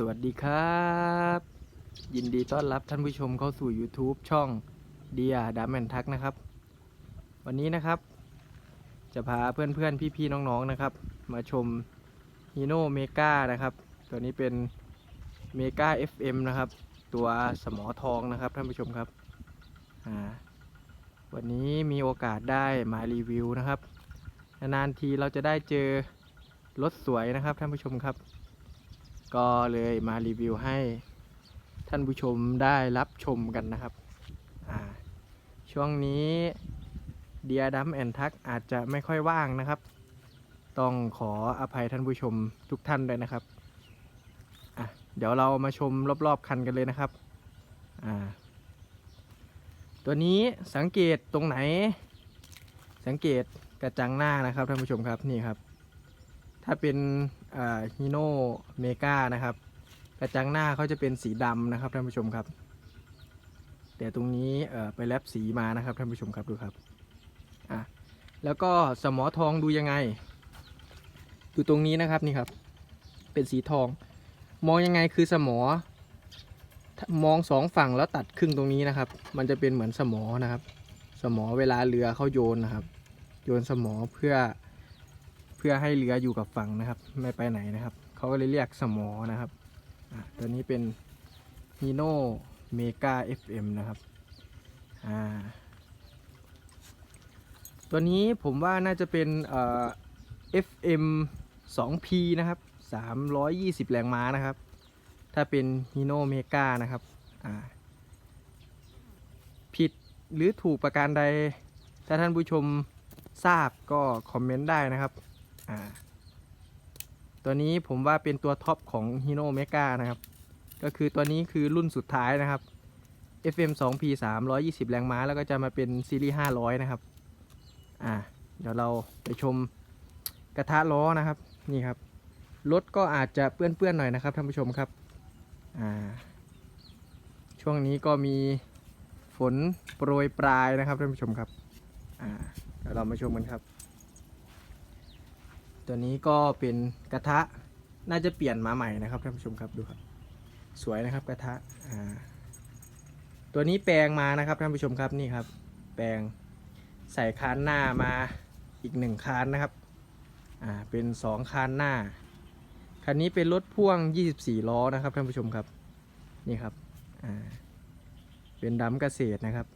สวัสดีครับ ยินดีต้อนรับท่านผู้ชมเข้าสู่ YouTube ช่องเดียดามแอนทักนะครับ วันนี้นะครับ จะพาเพื่อนๆ พี่ๆ น้องๆนะครับ มาชมฮีโน่เมกานะครับ ตัวนี้เป็นเมกา FM นะครับ ตัวสมอทองนะครับท่านผู้ชมครับวันนี้มีโอกาสได้มารีวิวนะครับนานๆทีเราจะได้เจอรถสวยนะครับท่านผู้ชมครับ ก็เลยมารีวิวให้ท่านผู้ชมได้รับชมกันนะครับ ช่วงนี้เดียดัมแอนทักอาจจะไม่ค่อยว่างนะครับ ต้องขออภัยท่านผู้ชมทุกท่านด้วยนะครับ เดี๋ยวเรามาชมรอบๆคันกันเลยนะครับ ตัวนี้สังเกตตรงไหน สังเกตกระจังหน้านะครับท่านผู้ชมครับนี่ครับ ถ้าเป็นฮีโน่เมกานะครับ กระจังหน้าเขาจะเป็นสีดำนะครับท่านผู้ชมครับ แต่ตรงนี้ไปแลบสีมานะครับท่านผู้ชมครับดูครับอะแล้วก็สมอทองดูยังไง ดูตรงนี้นะครับนี่ครับ เป็นสีทอง มองยังไงคือสมอ มองสองฝั่งแล้วตัดครึ่งตรงนี้นะครับ มันจะเป็นเหมือนสมอนะครับ สมอเวลาเรือเขาโยนนะครับ โยนสมอเพื่อ เพื่อให้เรืออยู่กับฝั่งนะครับ ไม่ไปไหนนะครับ เขาก็เลยเรียกสมอนะครับตัวนี้เป็น Hino Mega FM นะครับตัวนี้ผมว่าน่าจะเป็นเอ่อ FM 2P นะครับ 320 แรงม้านะครับ ถ้าเป็น Hino Mega นะครับผิดหรือถูกประการใด ถ้าท่านผู้ชมทราบก็คอมเมนต์ได้นะครับ อ่า ตัวนี้ผมว่าเป็นตัวท็อปของ Hino Mega นะครับ ก็คือตัวนี้คือรุ่นสุดท้ายนะครับ FM 2P 320 แรงม้า แล้วก็จะมาเป็นซีรีส์500 นะครับ อ่า เดี๋ยวเราไปชมกระทะล้อนะครับ นี่ครับ รถก็อาจจะเปื้อนๆหน่อยนะครับท่านผู้ชมครับ อ่า ช่วงนี้ก็มีฝนโปรยปลายนะครับท่านผู้ชมครับ อ่า เดี๋ยวเรามาชมกันครับ ตัวนี้ก็เป็นกระทะน่าจะเปลี่ยนมาใหม่นะครับท่านผู้ชมครับดูครับ สวยนะครับกระทะอ่าตัวนี้แปลงมานะครับท่านผู้ชมครับนี่ครับ แปลงใส่คานหน้ามาอีกหนึ่งคานนะครับอ่าเป็นสองคานหน้าคันนี้เป็นรถพ่วง 24 ล้อนะครับท่านผู้ชมครับนี่ครับอ่าเป็นดัมเกษตรนะครับ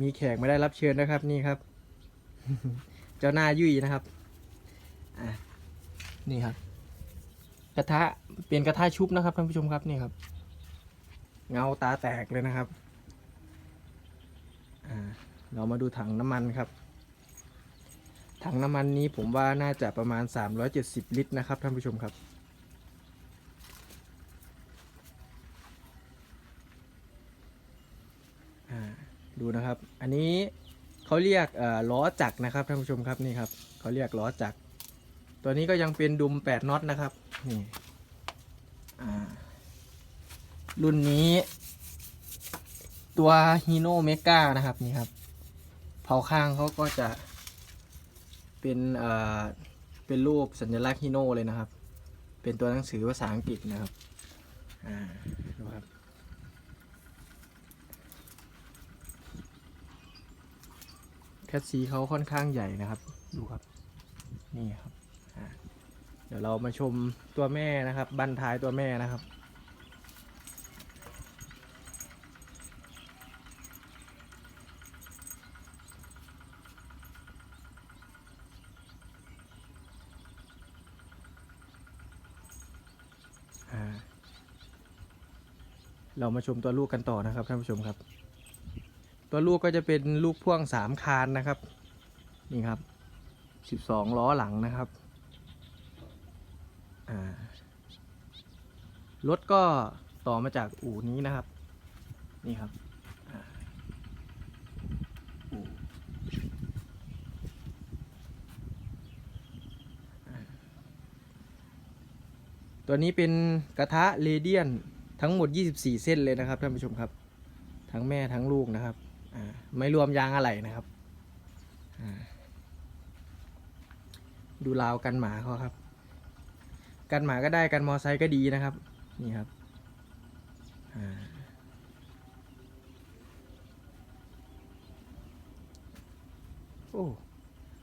มีแขกไม่ได้รับเชิญนะครับนี่ครับ เจ้าหน้ายุ่ยนะครับอะนี่ครับ กระทะเป็นกระทะชุบนะครับท่านผู้ชมครับนี่ครับ เงาตาแตกเลยนะครับอ่าเรามาดูถังน้ำมันครับ ถังน้ำมันนี้ผมว่าน่าจะประมาณ 370 ลิตรนะครับท่านผู้ชมครับ อ่า ดู นะครับ อันนี้เขาเรียกล้อจักรนะครับท่านผู้ชมครับนี่ครับเขาเรียกล้อจักร ตัวนี้ก็ยังเป็นดุม8น็อตนะครับนี่รุ่นนี้ตัวฮีโน่เมกานะครับนี่ครับเผาข้างเขาก็จะเป็นเอ่อเป็นรูปสัญลักษณ์ฮีโน่เลยนะครับ เป็นตัวหนังสือภาษาอังกฤษนะครับอ่าดูครับ แคทซีเขาค่อนข้างใหญ่นะครับ ดูครับ นี่ครับอ่าเดี๋ยวเรามาชมตัวแม่นะครับ บันท้ายตัวแม่นะครับอ่าเรามาชมตัวลูกกันต่อนะครับท่านผู้ชมครับ ตัวลูกก็จะเป็นลูกพ่วงสามคานนะครับ นี่ครับสิบสองล้อหลังนะครับรถก็ต่อมาจากอู่นี้นะครับ นี่ครับตัวนี้เป็นกระทะเรเดียนทั้งหมด 24 เส้นเลยนะครับท่านผู้ชมครับ ทั้งแม่ทั้งลูกนะครับ ไม่รวมยางอะไหล่นะครับอ่าดูราวกันหมาเขาครับ กันหมาก็ได้กันมอไซค์ก็ดีนะครับ นี่ครับอ่าโอ้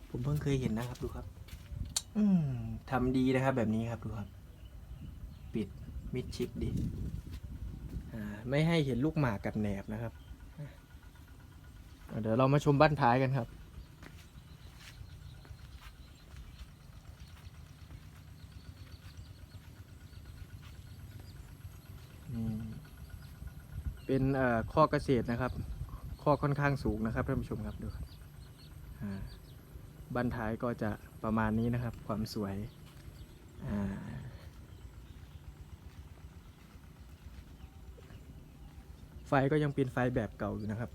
ผมเพิ่งเคยเห็นนะครับดูครับอืมทำดีนะครับ แบบนี้ครับดูครับ ปิดมิดชิดดีอ่าไม่ให้เห็นลูกหมากกับแหนบนะครับอ่า เดี๋ยวเรามาชมบ้านท้ายกันครับ เป็นข้อเกษตรนะครับ ข้อค่อนข้างสูงนะครับท่านผู้ชมครับดูครับบ้านท้ายก็จะประมาณนี้นะครับ ความสวยไฟก็ยังเป็นไฟแบบเก่าอยู่นะครับ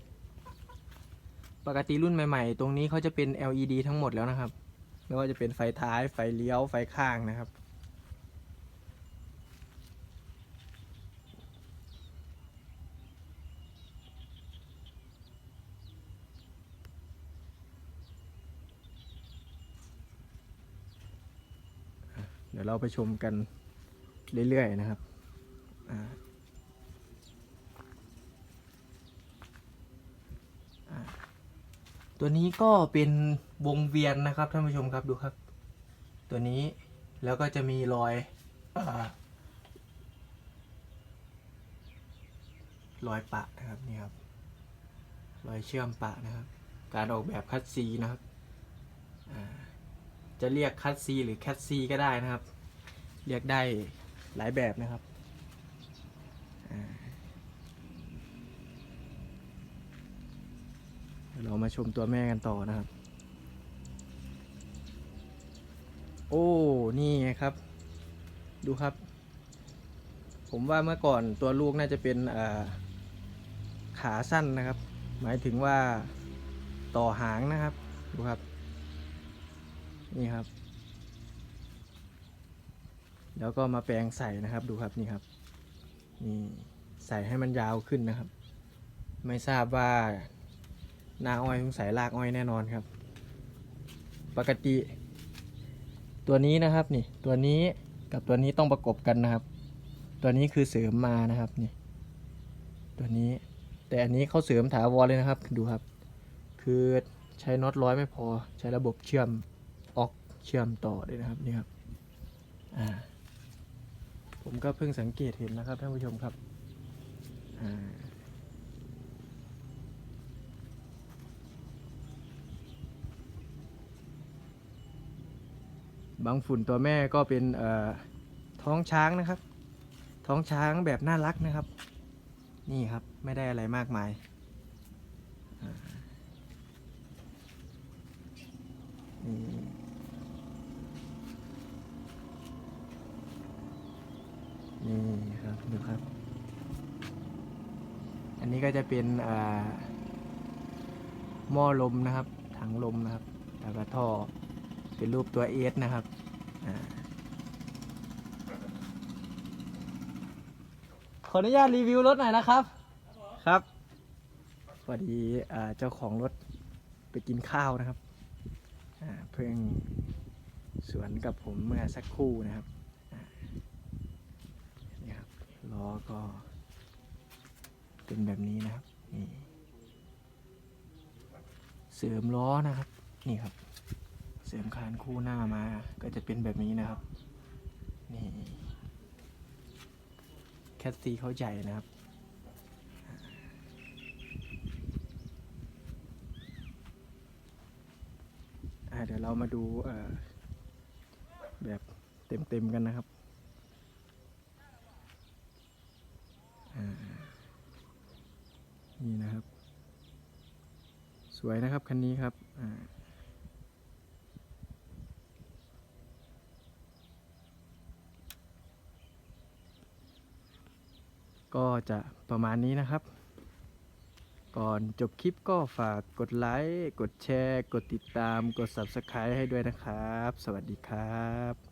ปกติรุ่นใหม่ ๆ ตรงนี้เขาจะเป็น LED ทั้งหมดแล้วนะครับ ไม่ว่าจะเป็นไฟท้ายไฟเลี้ยวไฟข้างนะครับ เดี๋ยวเราไปชมกันเรื่อยๆนะครับ อ่า ตัวนี้ก็เป็นวงเวียนนะครับท่านผู้ชมครับดูครับ ตัวนี้แล้วก็จะมีรอยรอยปะนะครับนี่ครับรอยเชื่อมปะนะครับ การออกแบบคัดซีนะครับจะเรียกคัตซีหรือแคทซีก็ได้นะครับ เรียกได้หลายแบบนะครับอ่า เดี๋ยวเรามาชมตัวแม่กันต่อนะครับ โอ้ นี่ไงครับ ดูครับ ผมว่าเมื่อก่อนตัวลูกน่าจะเป็นขาสั้นนะครับ หมายถึงว่าต่อหางนะครับ ดูครับ นี่ครับ แล้วก็มาแปลงใส่นะครับ ดูครับนี่ครับ นี่ใส่ให้มันยาวขึ้นนะครับ ไม่ทราบว่า นาอ้อยสงสัยลากอ้อยแน่นอนครับ ปกติ ตัวนี้นะครับนี่ ตัวนี้กับตัวนี้ต้องประกบกันนะครับ ตัวนี้คือเสริมมานะครับนี่ ตัวนี้ แต่อันนี้เขาเสริมถาวรเลยนะครับ ดูครับ คือใช้น็อตร้อยไม่พอ ใช้ระบบเชื่อมออกเชื่อมต่อด้วยนะครับนี่ครับ อ่า ผมก็เพิ่งสังเกตเห็นนะครับท่านผู้ชมครับ อ่า บางฝุ่นตัวแม่ก็เป็นท้องช้างนะครับ ท้องช้างแบบน่ารักนะครับ นี่ครับไม่ได้อะไรมากมายนี่ครับดูครับ อันนี้ก็จะเป็นหม้อลมนะครับถังลมนะครับแล้วก็ท่อเป็นรูปตัวเอสนะครับ ขออนุญาตรีวิวรถหน่อยนะครับ ครับพอดีอ่าเจ้าของรถไปกินข้าวนะครับอ่าเพิ่งสวนกับผมเมื่อสักครู่นะครับนี่ครับล้อก็เป็นแบบนี้นะครับนี่เสริมล้อนะครับนี่ครับ เสริมคานคู่หน้ามาก็จะเป็นแบบนี้นะครับ นี่แคทซีเขาใหญ่นะครับอ่าเดี๋ยวเรามาดูเอ่อแบบเต็มๆกันนะครับอ่านี่นะครับ สวยนะครับคันนี้ครับอ่า ก็จะประมาณนี้นะครับ ก่อนจบคลิปก็ฝากกดไลค์ กดแชร์ กดติดตาม กด Subscribe ให้ด้วยนะครับ สวัสดีครับ